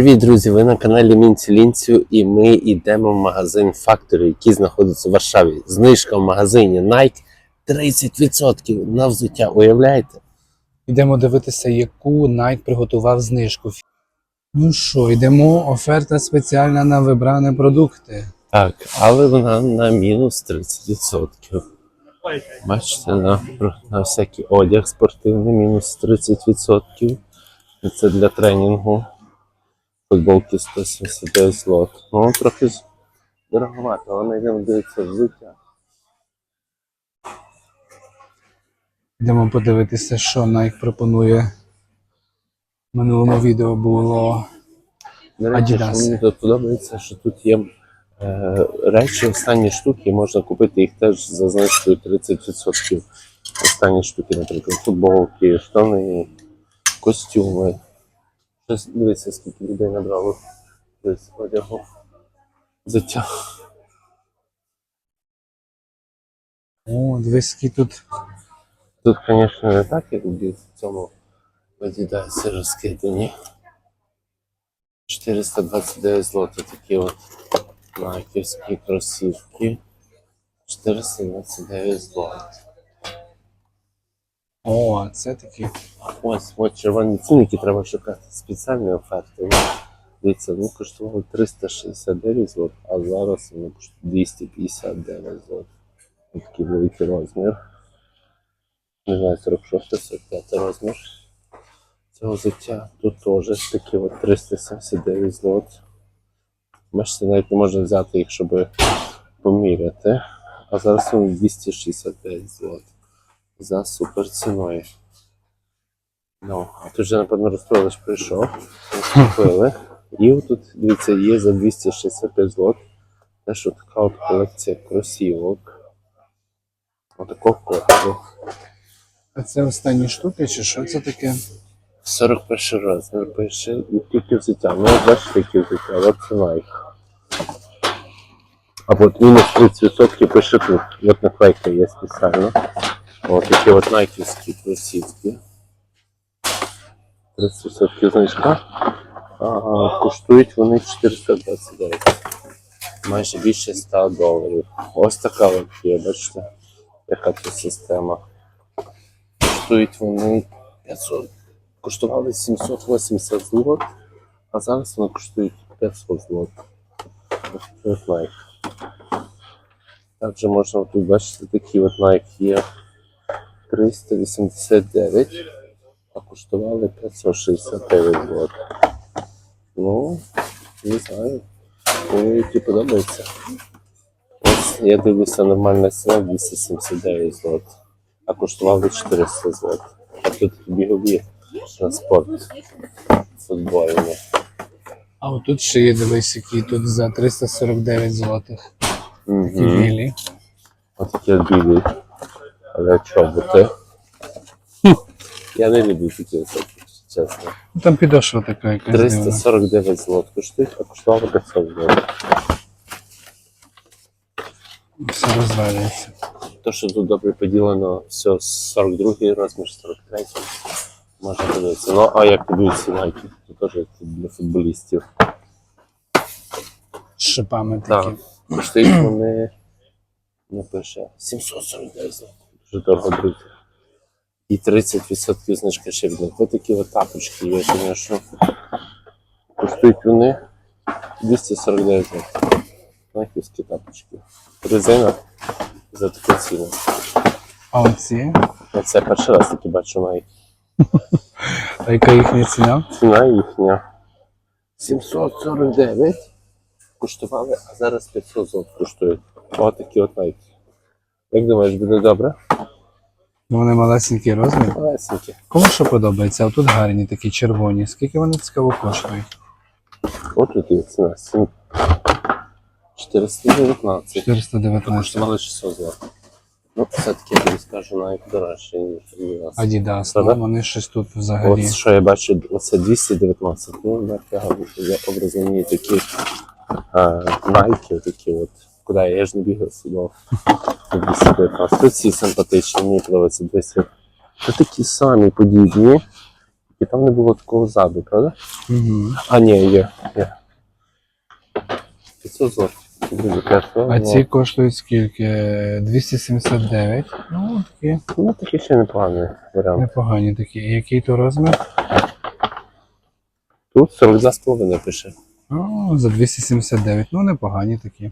Привіт, друзі! Ви на каналі Мінці Лінцю і ми йдемо в магазин Factory, який знаходиться в Варшаві. Знижка в магазині Nike 30% на взуття. Уявляєте? Йдемо дивитися, яку Nike приготував знижку. Ну що, йдемо, оферта спеціальна на вибрані продукти. Так, але вона на мінус 30%. Бачите, на, на всякий одяг спортивний мінус 30%. Це для тренінгу. Футболки 179 злот. Ну, трохи дороговато, але ми йдемо дивитися взуття. Йдемо подивитися, що Nike пропонує. В минулому відео було До речі, що Adidas. мені тут подобається, що тут є е, речі, останні штуки, можна купити їх теж за знижкою 30%. Останні штуки, наприклад, футболки, штани, костюми. Щось, дивіться, скільки людей набрало десь одягу. Взуття. О, дивись, які тут Тут, звісно, не так, як в цьому Adidas розкидані. 429 злотих такі от найківські кросівки. 429 злот. О, це такі. Ось, от червоні цінники треба шукати спеціальні оферти. Дивіться, ну коштували 369 злот, а зараз вони коштують 259 злот. Ось Такий великий розмір. Не знаю, 46 45 розмір цього взуття. Тут теж такі от 379 злот. Бачите, навіть не можна взяти їх, щоб поміряти. А зараз вони 265 злот за супер ціною. Ну, а тут вже, напевно, розпродаж прийшов. Купили. І тут, дивіться, є за 265 злот. Теж от така от колекція кросівок. Отакого кольору. А це останні штуки, чи що це таке? 41 розмір пише і тільки взуття. Ну, от бачите, які взуття, от це Nike. А от мінус 30% пише тут. От наклейка є спеціально. От такі от найківські кросівки. 30% знижка. А, коштують вони 429. Майже більше 100 доларів. Ось така от є, бачите, яка тут система. Коштують вони 500 коштували 780 злот, а зараз вони коштують 500 злот. Ось. Також можна тут бачити такі от Nike є 389, а коштували 569 злот. Ну, не знаю. Мені які подобаються. Ось я дивлюся нормальна ціна 279 злот, а коштували 400 злот. А тут бігові на спорт футбольні. А отут ще є, дивись, які тут за 349 злотих. Такі білі. Отакі білі. Але чоботи. Я не люблю такі високі, чесно. Ну, Там підошва така якась. 349 злот коштують, а коштувало 500 злот. Все розвалюється. То, що тут добре поділено, все 42 розмір, 43 можна подивитися. Ну, а як ці лайки? Це теж для футболістів. З шипами Так. такі. Коштують вони, не пише, 749 злотих. Друзі. І 30% знижка ще від них. Ось такі от тапочки є, звісно. Коштують вони 249 злотих. Нахівські тапочки. Резина за таку ціну. А оці? Це перший раз таки бачу навіть. А яка їхня ціна? Ціна їхня 749 коштували, а зараз 500 злот коштують. Ось такі от навіть. Як думаєш, буде добре? Ну, Вони малесенький розмір. Малесенькі. Кому що подобається? А тут гарні такі червоні. Скільки вони цікаво коштують? От тут є ціна. 7... 419. 419. Коштували 600 злот. Ну, все-таки я тобі скажу навіть дорожче, ніж у нас. Правда? ну вони щось тут взагалі. От що я бачу, оце 219. Ну, нафіга, я образовані такі а, найки, такі от. Куди я, я ж не бігав футбол. Тут ці симпатичні, мені подобаються 200. Це такі самі подібні. І там не було такого ззаду, правда? Угу. А, ні, є. є. 500 злотих. А ці коштують скільки? 279. Ну, такі Ну, такий ще непоганий варіант. непогані такі. Який то розмір? Тут 42,5 пише. О, за 279. Ну, непогані такі.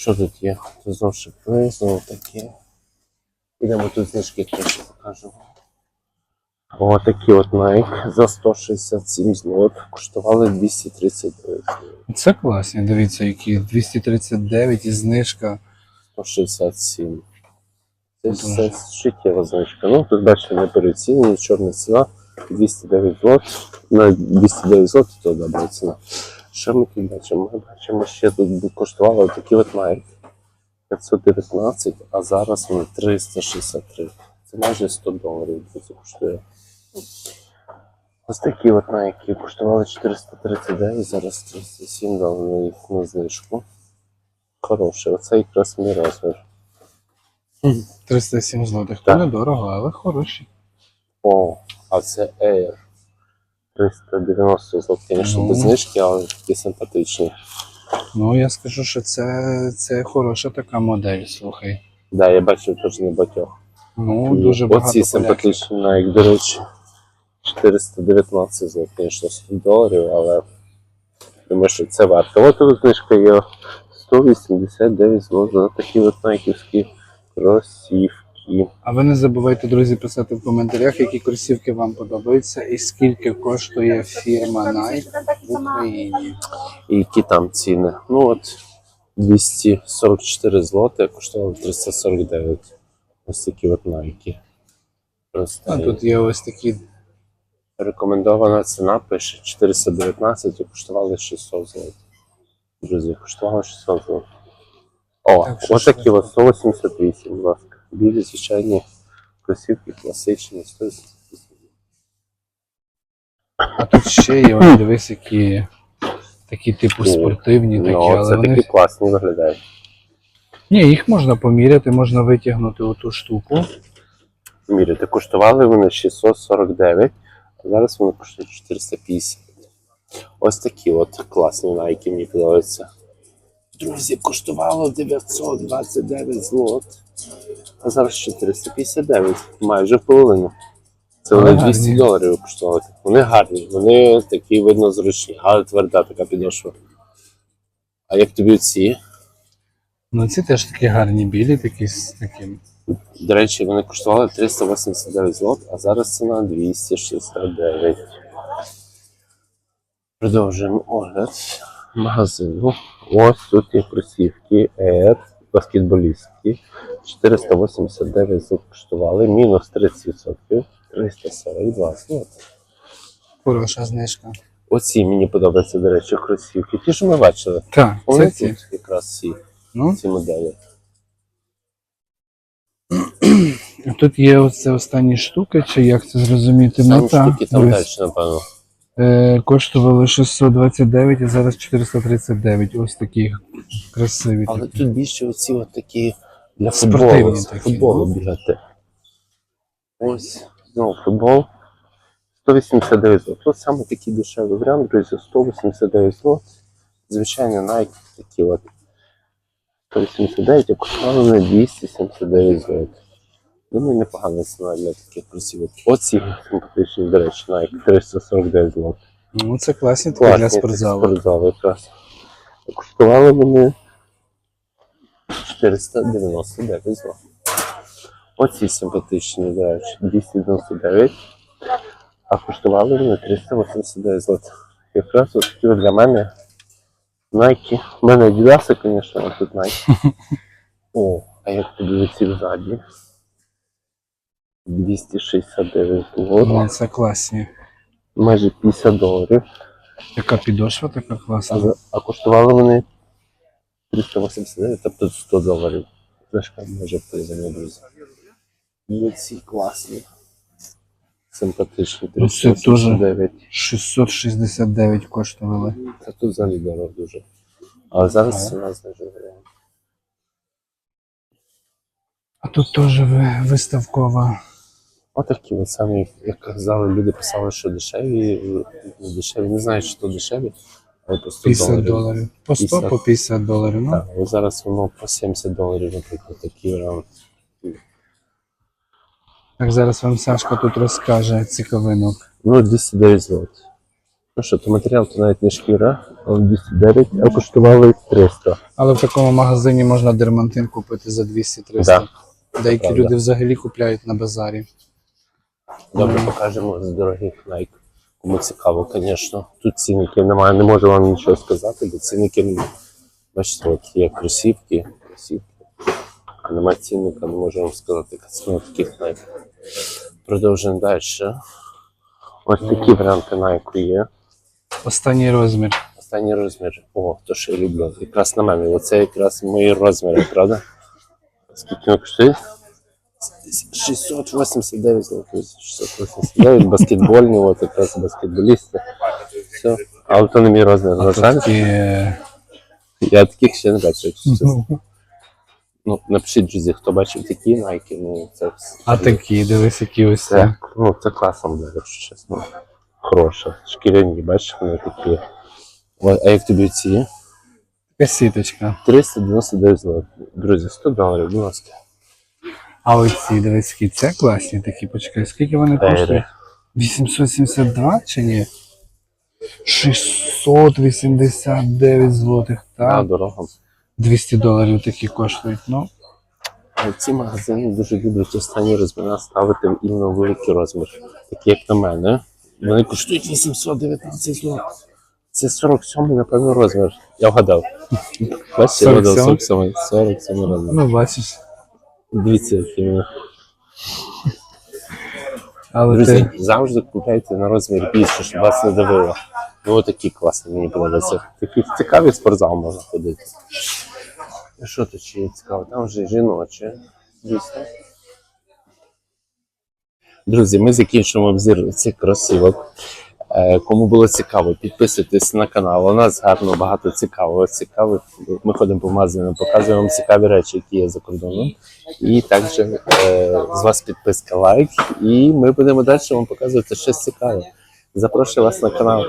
Що тут є? Тут знову шипи, знову такі. Ідемо тут знижки краще покажу. О, такі от Nike за 167 злот коштували 239. Це класні, дивіться, які 239 і знижка. 167. Це Дуже. все життєва знижка. Ну, тут бачите, не переоцінені, чорна ціна 209 злот. На 209 злот то добра ціна. Що ми тут бачимо? Ми бачимо, ще тут коштували такі от Nike 519, а зараз вони 363. Це майже 100 доларів. Це коштує. Ось такі от Nike коштували 439, зараз 307 дали на їх на знижку. Хороше, оце якраз мій розмір. 307 злотих. То недорого, але хороші. О, а це Air. 390 злот, звісно, Ну. без знижки, але такі симпатичні. Ну, я скажу, що це, це хороша така модель, слухай. Да, я бачив теж на батьох. Ну, дуже багато Оці симпатичні, Nike, до речі, 419 злот, звісно, 100 доларів, але думаю, що це варто. От тут знижка є 189 злот за такі от найківські кросівки. А ви не забувайте, друзі, писати в коментарях, які кросівки вам подобаються і скільки коштує фірма Nike в Україні. І які там ціни? Ну от 244 злоти, коштували 349. Ось такі от Nike. Просто А тут є ось такі. рекомендована ціна пише 419 і коштували 600 злотих. Друзі, коштували 600 злотих. О, Так, ось такі от 188, будь ласка. Білі звичайні кросівки, класичні, 188. А тут ще є, ось дивись, які такі типу спортивні, такі, Ну, але це вони. такі класні виглядають. Ні, їх можна поміряти, можна витягнути оту штуку. Міряти, коштували вони 649, а зараз вони коштують 450. Ось такі от класні найки мені подобаються. Друзі, коштувало 929 злот, а зараз 459, майже в половину. Це вони 200 доларів коштували. Вони гарні, вони такі видно зручні, але тверда така підошва. А як тобі ці? Ну ці теж такі гарні білі, такі з таким. До речі, вони коштували 389 злот, а зараз ціна 269. Продовжуємо огляд магазину. Ось тут є кросівки Air баскетболістки. 489 злот коштували, мінус 30%, 342 злот. Хороша знижка. Оці мені подобаються, до речі, кросівки. Ті, що ми бачили. Так, це Вони ці. тут якраз ці, Ну, ці моделі. тут є оце останні штуки, чи як це зрозуміти? Там ну, так, штуки там далі, дивись. напевно. Е, коштували 629, а зараз 439. Ось такі красиві. Але такі. тут більше оці от такі для футболу, футболу ну. бігати. Ось, знову футбол. 189 злот. Тут саме такий дешевий варіант, друзі, 189 злот. Звичайно, Nike такі от 189, а коштували вони 279 злот. Думаю, непогана ціна для таких кросівок. Оці симпатичні, до речі, Nike 349 злот. Ну, це класні такі для спортзалу. спортзали якраз. Коштували вони 499 злот. Оці симпатичні, до речі, 299. А коштували вони 389 злот. Якраз от такі для мене Nike. У мене Adidas, звісно, а тут Nike. О, а як тобі ці ззаді? 269 Ну, це класні. Майже 50 доларів. Яка підошва така класна. А, а коштували вони 389, тобто 100 доларів. Знижка може впливати, друзі. І ці класні. Симпатичні. Ну, це дуже. 389. 669 коштували. Та тут взагалі дорого дуже. Але зараз ціна знижена. А тут теж ви- виставкова. Отакі от самі, як казали, люди писали, що дешеві, не дешеві, не знаю, що дешеві, але по 100 50 доларів. доларів. По 100, 50. по 50 доларів. Ну, Так, от зараз воно по 70 доларів, наприклад, такі варіанти. так зараз вам Сашка тут розкаже цікавинок. Ну, 209 злот. Ну що, то матеріал то навіть не шкіра, але 209, а коштували 300. Але в такому магазині можна дермантин купити за 200-300. Да. Деякі правда. люди взагалі купляють на базарі. Добре, покажемо з дорогих Nike. Кому цікаво, звісно. Тут цінників немає, не можу вам нічого сказати, бо немає. Бачите, от є кросівки, кросівки. А немає цінника, не можу вам сказати, ціна таких Nike. Продовжуємо далі. Ось такі варіанти Nike є. Останній розмір. Останній розмір. О, то що я люблю. Якраз на мене. Оце якраз мої розміри, правда? Скільки коштує? 689 злотих. 689, баскетбольні, от якраз баскетболісти. Все. А от то не мій розмір, е, Я таких ще не бачив. Ну, напишіть, друзі, хто бачив такі найки, ну це а такі, дивись, які ось це, ну, це класно буде, якщо чесно. Хороше. Шкіряні, бачиш, вони такі. А як тобі ці? Така сіточка. 399 злотих. Друзі, 100 доларів, будь ласка. А оці, дивись, які це класні такі, почекай, скільки вони коштують? 872 чи ні? 689 злотих, так? дорогу. 200 доларів такі коштують. Ну, ці магазини дуже люблять останні розміри ставити в іменно великий розмір. Такі, як на мене. Вони коштують 819 злотих. Це 47 напевно, розмір. Я вгадав. Я вгадав 47? 47 47 розмір. ну бачиш. Дивіться, які вони. Але Друзі, ти завжди купляйте на розмір більше, щоб вас не давило. Ну, отакі класні, мені подобаються. Такі цікаві спортзал можна ходити. Що тут ще є цікаво? Там вже жіноче. Дійсно. Друзі, ми закінчуємо обзір цих кросівок. Е, Кому було цікаво, підписуйтесь на канал. У нас гарно багато цікавого. Цікавих. Ми ходимо по магазинам, показуємо вам цікаві речі, які є за кордоном. І також е, з вас підписка, лайк. І ми будемо далі вам показувати щось цікаве. Запрошую вас на канал.